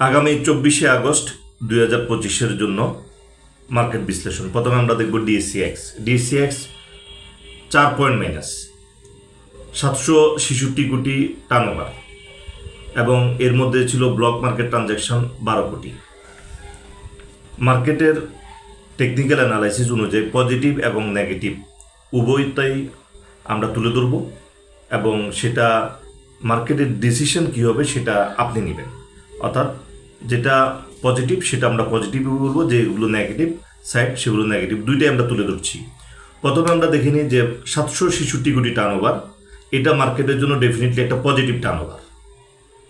আগামী চব্বিশে আগস্ট দুই হাজার পঁচিশের জন্য মার্কেট বিশ্লেষণ। প্রথমে আমরা দেখব ডিএসসিএক্স ডিএসসিএক্স চার পয়েন্ট মাইনাস সাতশো ছেষট্টি কোটি টার্নওভার এবং এর মধ্যে ছিল ব্লক মার্কেট ট্রানজ্যাকশন বারো কোটি। মার্কেটের টেকনিক্যাল অ্যানালাইসিস অনুযায়ী পজিটিভ এবং নেগেটিভ উভয়টাই আমরা তুলে ধরব, এবং সেটা মার্কেটের ডিসিশন কী হবে সেটা আপনি নেবেন। অর্থাৎ যেটা পজিটিভ সেটা আমরা পজিটিভ বলব যেগুলো নেগেটিভ সাইড সেগুলো নেগেটিভ দুইটাই আমরা তুলে ধরছি। প্রথমে আমরা দেখে নিই যে সাতশো ছেষট্টি কোটি টার্নওভার এটা মার্কেটের জন্য ডেফিনেটলি একটা পজিটিভ টার্নওভার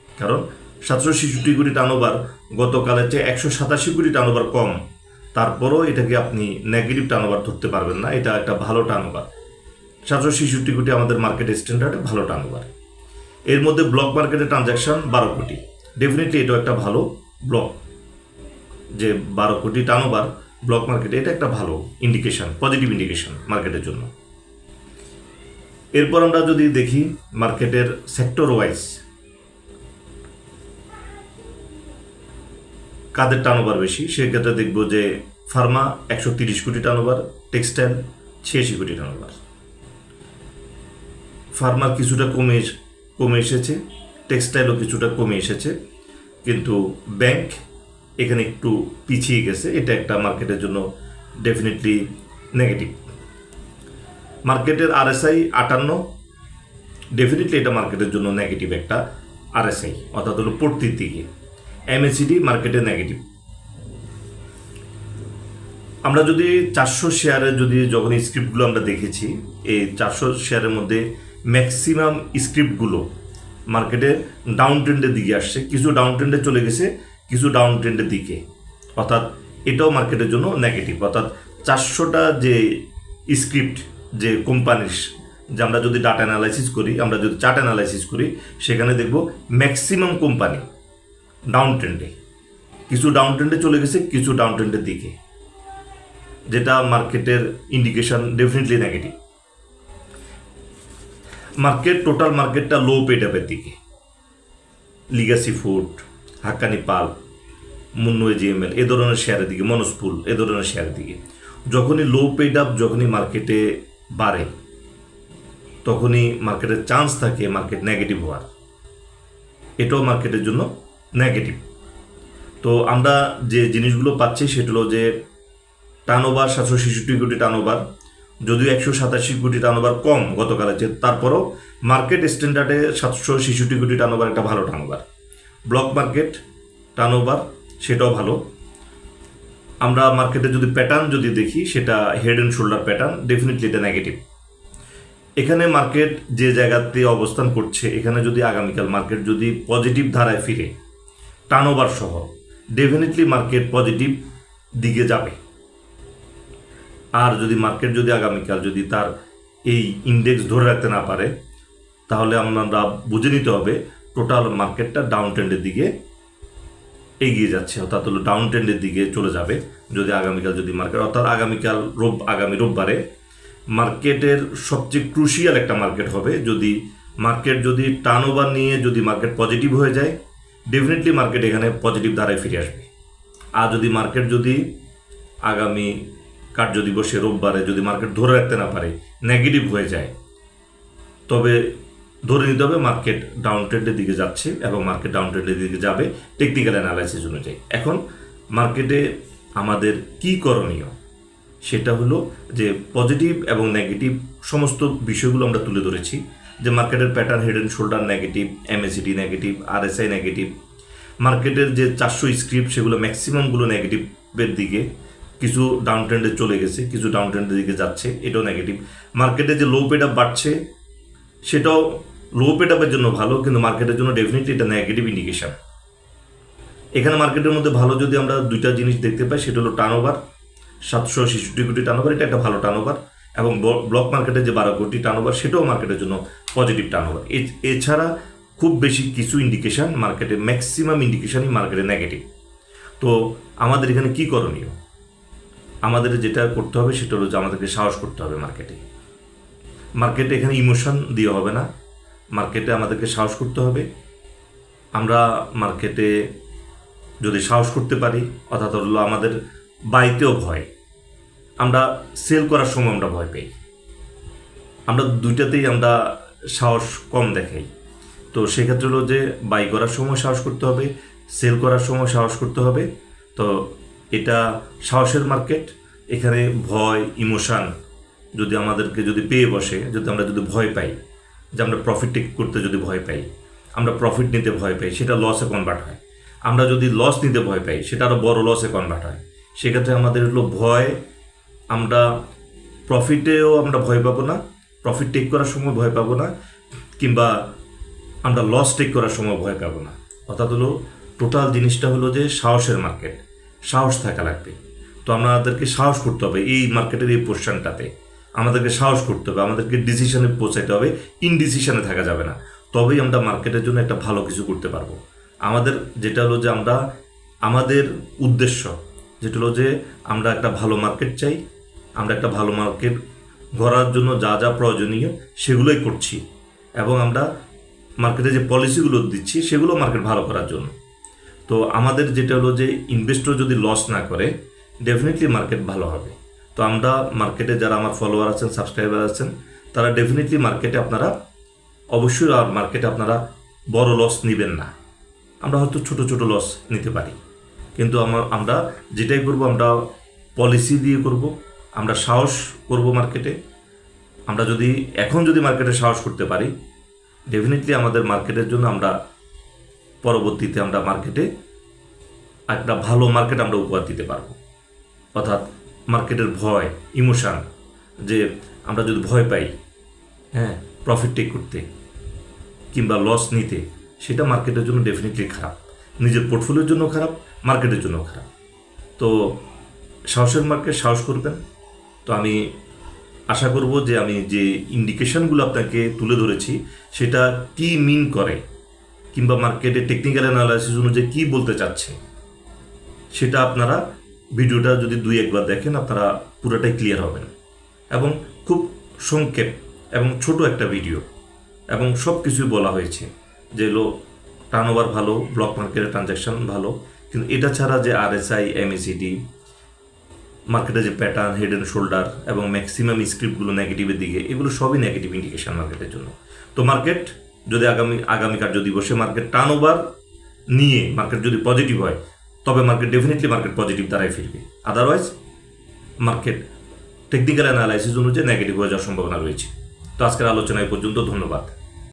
কারণ সাতশো ছেষট্টি কোটি টার্নওভার গতকালের চেয়ে একশো সাতাশি কোটি টার্নওভার কম। তারপরও এটাকে আপনি নেগেটিভ টার্নওভার ধরতে পারবেন না, এটা একটা ভালো টার্নওভার সাতশো ছেষট্টি কোটি আমাদের মার্কেট স্ট্যান্ডার্ডে ভালো টার্নওভার এর মধ্যে ব্লক মার্কেটের ট্রানজ্যাকশন বারো কোটি। ডেফিনেটলি এটা একটা ভালো ব্লক যে বারো কোটি টার্নওভার ব্লক মার্কেটে এটা একটা ভালো ইন্ডিকেশন পজিটিভ ইন্ডিকেশন মার্কেটের জন্য। এরপর আমরা যদি দেখি মার্কেটের সেক্টর ওয়াইজ কাদের টার্নওভার বেশি? সেক্ষেত্রে দেখব যে ফার্মা একশো তিরিশ কোটি টার্নওভার টেক্সটাইল ছিয়াশি কোটি টার্নওভার ফার্মার কিছুটা কমে কমে এসেছে। টেক্সটাইলও কিছুটা কমে এসেছে। কিন্তু ব্যাংক এখানে একটু পিছিয়ে গেছে। এটা একটা মার্কেটের জন্য ডেফিনেটলি নেগেটিভ মার্কেটের আরএসআই আটান্ন ডেফিনেটলি এটা মার্কেটের জন্য নেগেটিভ একটা আরএসআই অর্থাৎ হলো পড়তির দিকে। এমএসিডি মার্কেটে নেগেটিভ আমরা যদি চারশো শেয়ারের যদি যখন স্ক্রিপ্টগুলো আমরা দেখেছি, এই চারশো শেয়ারের মধ্যে ম্যাক্সিমাম স্ক্রিপ্টগুলো মার্কেটে ডাউন ট্রেন্ডের দিকে আসছে। কিছু ডাউন ট্রেন্ডে চলে গেছে, কিছু ডাউন ট্রেন্ডের দিকে। অর্থাৎ এটাও মার্কেটের জন্য নেগেটিভ অর্থাৎ চারশোটা যে স্ক্রিপ্ট যে কোম্পানির যে আমরা যদি ডাটা অ্যানালাইসিস করি, আমরা যদি চার্ট অ্যানালাইসিস করি, সেখানে দেখব ম্যাক্সিমাম কোম্পানি ডাউন ট্রেন্ডে কিছু ডাউন ট্রেন্ডে চলে গেছে, কিছু ডাউন ট্রেন্ডের দিকে। যেটা মার্কেটের indication definitely negative market total মার্কেটটা লো পেড আপের দিকে। লিগাসি ফুড হাক্কানি পাল মুন্নু জিএমএল এ ধরনের শেয়ারের দিকে মনস্পুল এ ধরনের শেয়ারের দিকে। যখনই লো পেড আপ যখনই মার্কেটে বাড়ে, তখনই মার্কেটের চান্স থাকে মার্কেট নেগেটিভ হওয়ার। এটাও মার্কেটের জন্য নেগেটিভ তো আমরা যে জিনিসগুলো পাচ্ছি, সেটা হলো যে টার্নওভার সাতশো ছেষট্টি কোটি টার্নওভার যদিও একশো সাতাশি কোটি টার্নওভার কম গতকালের চেয়ে, তারপরও মার্কেট স্ট্যান্ডার্ডে সাতশো ছেষট্টি কোটি টার্নওভার একটা ভালো টার্নওভার ব্লক মার্কেট টার্নওভার সেটাও ভালো। আমরা মার্কেটে যদি প্যাটার্ন যদি দেখি, সেটা head and shoulder pattern definitely এটা নেগেটিভ এখানে মার্কেট যে জায়গাতে অবস্থান করছে, এখানে যদি আগামীকাল মার্কেট যদি পজিটিভ ধারায় ফিরে টার্নওভার সহ ডেফিনেটলি মার্কেট পজিটিভ দিকে যাবে। আর যদি মার্কেট যদি আগামীকাল যদি তার এই ইন্ডেক্স ধরে রাখতে না পারে, তাহলে আমরা বুঝে নিতে হবে টোটাল মার্কেটটা ডাউন ট্রেন্ডের দিকে এগিয়ে যাচ্ছে, অর্থাৎ হলো ডাউন ট্রেন্ডের দিকে চলে যাবে যদি আগামীকাল যদি মার্কেট অর্থাৎ আগামীকাল রোব, আগামী রোববারে মার্কেটের সবচেয়ে ক্রুশিয়াল একটা মার্কেট হবে। যদি মার্কেট যদি টার্ন ওভার নিয়ে যদি মার্কেট পজিটিভ হয়ে যায় ডেফিনেটলি মার্কেট এখানে পজিটিভ ধারায় ফিরে আসবে। আর যদি মার্কেট যদি আগামী কার্য দিবসে রোববারে যদি মার্কেট ধরে রাখতে না পারে নেগেটিভ হয়ে যায়। তবে ধরে নিতে হবে মার্কেট ডাউন ট্রেন্ডের দিকে যাচ্ছে এবং মার্কেট ডাউন ট্রেন্ডের দিকে যাবে টেকনিক্যাল অ্যানালাইসিস অনুযায়ী। এখন মার্কেটে আমাদের কি করণীয়? সেটা হলো যে পজিটিভ এবং নেগেটিভ সমস্ত বিষয়গুলো আমরা তুলে ধরেছি, যে মার্কেটের pattern head and shoulder negative MACD negative RSI negative মার্কেটের যে চারশো স্ক্রিপ্ট সেগুলো ম্যাক্সিমামগুলো নেগেটিভের দিকে কিছু ডাউন ট্রেন্ডে চলে গেছে, কিছু ডাউন ট্রেন্ডের দিকে যাচ্ছে, এটাও নেগেটিভ মার্কেটে যে লো পেড আপ বাড়ছে, সেটাও লো পেড আপের জন্য ভালো, কিন্তু মার্কেটের জন্য ডেফিনেটলি এটা নেগেটিভ ইন্ডিকেশন এখানে মার্কেটের মধ্যে ভালো যদি আমরা দুইটা জিনিস দেখতে পাই, সেটা হলো টার্নওভার সাতশো ছেষট্টি কোটি টার্নওভার এটা একটা ভালো টার্নওভার এবং ব- ব্লক মার্কেটে যে বারো কোটি টার্নওভার সেটাও মার্কেটের জন্য পজিটিভ টার্ন টার্নওভার এছাড়া খুব বেশি কিছু ইন্ডিকেশন মার্কেটে ম্যাক্সিমাম ইন্ডিকেশনই মার্কেটে নেগেটিভ তো আমাদের এখানে কি করণীয়? আমাদের যেটা করতে হবে সেটা হলো যে আমাদেরকে সাহস করতে হবে মার্কেটে মার্কেটে এখানে ইমোশন দিয়ে হবে না। মার্কেটে আমাদেরকে সাহস করতে হবে। আমরা মার্কেটে যদি সাহস করতে পারি, অর্থাৎ হলো আমাদের বাড়িতেও ভয়। আমরা সেল করার সময় আমরা ভয় পাই। আমরা দুইটাতেই আমরা সাহস কম দেখাই। তো সেক্ষেত্রে হলো যে বাই করার সময় সাহস করতে হবে সেল করার সময় সাহস করতে হবে। তো এটা সাহসের মার্কেট, এখানে ভয়, ইমোশান যদি আমাদেরকে যদি পেয়ে বসে, যদি আমরা যদি ভয় পাই, যে আমরা প্রফিট টেক করতে যদি ভয় পাই, আমরা প্রফিট নিতে ভয় পাই, সেটা লসে কনভার্ট হয়। আমরা যদি লস নিতে ভয় পাই, সেটা আরও বড় লসে কনভার্ট হয়। সেক্ষেত্রে আমাদের হলো ভয়, আমরা প্রফিটেও আমরা ভয় পাবো না প্রফিট টেক করার সময় ভয় পাবো না, কিংবা আমরা লস টেক করার সময় ভয় পাবো না। অর্থাৎ হলো টোটাল জিনিসটা হলো যে সাহসের মার্কেট। সাহস থাকা লাগবে। তো আমাদেরকে সাহস করতে হবে এই মার্কেটের এই পোর্শনটাতে আমাদেরকে সাহস করতে হবে, আমাদেরকে ডিসিশনে পৌঁছাইতে হবে। ইনডিসিশনে থাকা যাবে না। তবেই আমরা মার্কেটের জন্য একটা ভালো কিছু করতে পারব। আমাদের যেটা হলো যে আমরা, আমাদের উদ্দেশ্য যেটা হলো যে আমরা একটা ভালো মার্কেট চাই, আমরা একটা ভালো মার্কেট গড়ার জন্য যা যা প্রয়োজনীয় সেগুলোই করছি। এবং আমরা মার্কেটে যে পলিসিগুলো দিচ্ছি সেগুলো মার্কেট ভালো করার জন্য। তো আমাদের যেটা হলো যে ইনভেস্টর যদি লস না করে ডেফিনেটলি মার্কেট ভালো হবে। তো আমরা মার্কেটে যারা আমার ফলোয়ার আছেন সাবস্ক্রাইবার আছেন, তারা ডেফিনেটলি মার্কেটে আপনারা অবশ্যই আর মার্কেটে আপনারা বড় লস নেবেন না। আমরা হয়তো ছোট ছোট লস নিতে পারি। কিন্তু আমার আমরা যেটাই করব, আমরা পলিসি দিয়ে করব, আমরা সাহস করব মার্কেটে আমরা যদি, এখন যদি মার্কেটে সাহস করতে পারি ডেফিনেটলি আমাদের মার্কেটের জন্য আমরা পরবর্তীতে আমরা মার্কেটে একটা ভালো মার্কেট আমরা উপহার দিতে পারব। অর্থাৎ মার্কেটের ভয় ইমোশান যে আমরা যদি ভয় পাই হ্যাঁ প্রফিট টেক করতে কিংবা লস নিতে, সেটা মার্কেটের জন্য ডেফিনেটলি খারাপ। নিজের পোর্টফোলিওর জন্য খারাপ মার্কেটের জন্য খারাপ। তো সাহসের মার্কেট সাহস করবেন। তো আমি আশা করব যে আমি যে ইন্ডিকেশনগুলো আপনাকে তুলে ধরেছি, সেটা কি মিন করে কিংবা মার্কেটে টেকনিক্যাল অ্যানালাইসিস অনুযায়ী কী বলতে চাচ্ছে, সেটা আপনারা ভিডিওটা যদি দুই একবার দেখেন, আপনারা পুরোটাই ক্লিয়ার হবেন। এবং খুব সংক্ষেপ এবং ছোট একটা ভিডিও এবং সব কিছুই বলা হয়েছে যে যেগুলো টার্নওভার ভালো ব্লক মার্কেটের ট্রানজ্যাকশন ভালো। কিন্তু এটা ছাড়া যে আরএসআই এমএসিডি মার্কেটে যে প্যাটার্ন হেড অ্যান্ড শোল্ডার এবং ম্যাক্সিমাম স্ক্রিপ্টগুলো নেগেটিভের দিকে, এগুলো সবই নেগেটিভ ইন্ডিকেশন মার্কেটের জন্য। তো মার্কেট যদি আগামী আগামী কার্য দিবসে মার্কেট টার্ন ওভার নিয়ে মার্কেট যদি পজিটিভ হয়, তবে মার্কেট ডেফিনেটলি মার্কেট পজিটিভ দ্বারাই ফিরবে। আদারওয়াইজ মার্কেট টেকনিক্যাল অ্যানালাইসিস অনুযায়ী নেগেটিভ হয়ে যাওয়ার সম্ভাবনা রয়েছে। তো আজকের আলোচনা এই পর্যন্ত। ধন্যবাদ।